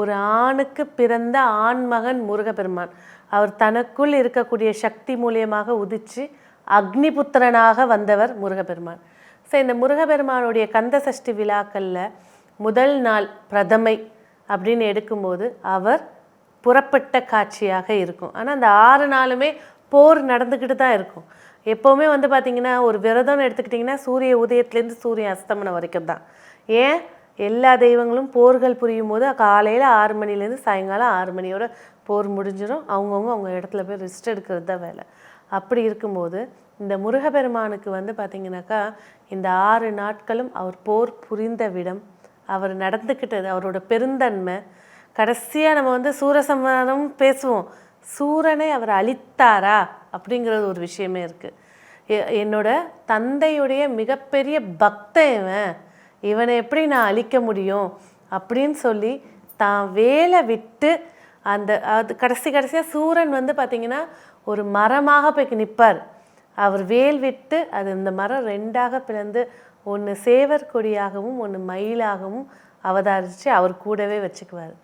ஒரு ஆணுக்கு பிறந்த ஆண்மகன் முருகப்பெருமான். அவர் தனக்குள் இருக்கக்கூடிய சக்தி மூலியமாக உதிச்சு அக்னிபுத்திரனாக வந்தவர் முருகப்பெருமான். ஸோ இந்த முருகப்பெருமானுடைய கந்த சஷ்டி விழாக்களில் முதல் நாள் பிரதமை அப்படின்னு எடுக்கும்போது அவர் புறப்பட்ட காட்சியாக இருக்கும். ஆனால் அந்த ஆறு நாளுமே போர் நடந்துக்கிட்டு தான் இருக்கும். எப்போவுமே வந்து பார்த்திங்கன்னா ஒரு விரதம்னு எடுத்துக்கிட்டிங்கன்னா சூரிய உதயத்துலேருந்து சூரியன் அஸ்தமனம் வரைக்கும் தான். ஏன்? எல்லா தெய்வங்களும் போர்கள் புரியும் போது காலையில் ஆறு மணிலேருந்து சாயங்காலம் ஆறு மணியோட போர் முடிஞ்சிடும் அவங்கவுங்க அவங்க இடத்துல போய் ரெஸ்ட் எடுக்கிறது தான் வேலை. அப்படி இருக்கும்போது இந்த முருகப்பெருமானுக்கு வந்து பார்த்திங்கனாக்கா இந்த ஆறு நாட்களும் அவர் போர் புரிந்த விடம் அவர் நடந்துக்கிட்டது அவரோட பெருந்தன்மை கடைசியாக நம்ம வந்து சூரசம்மானம் பேசுவோம். சூரனை அவர் அழித்தாரா? அப்படிங்கிறது ஒரு விஷயமே இருக்குது என்னோட தந்தையுடைய மிகப்பெரிய பக்தன் இவன். இவனை எப்படி நான் அழிக்க முடியும் அப்படின்னு சொல்லி தான் வேலை விட்டு அந்த அது கடைசி கடைசியாக சூரன் வந்து பார்த்திங்கன்னா ஒரு மரமாக போய் நிற்பார் அவர் வேல் விட்டு அது இந்த மரம் ரெண்டாக பிளந்து ஒன்று சேவர் கொடியாகவும் ஒன்று மயிலாகவும் அவதாரித்து அவர் கூடவே வச்சுக்குவார்.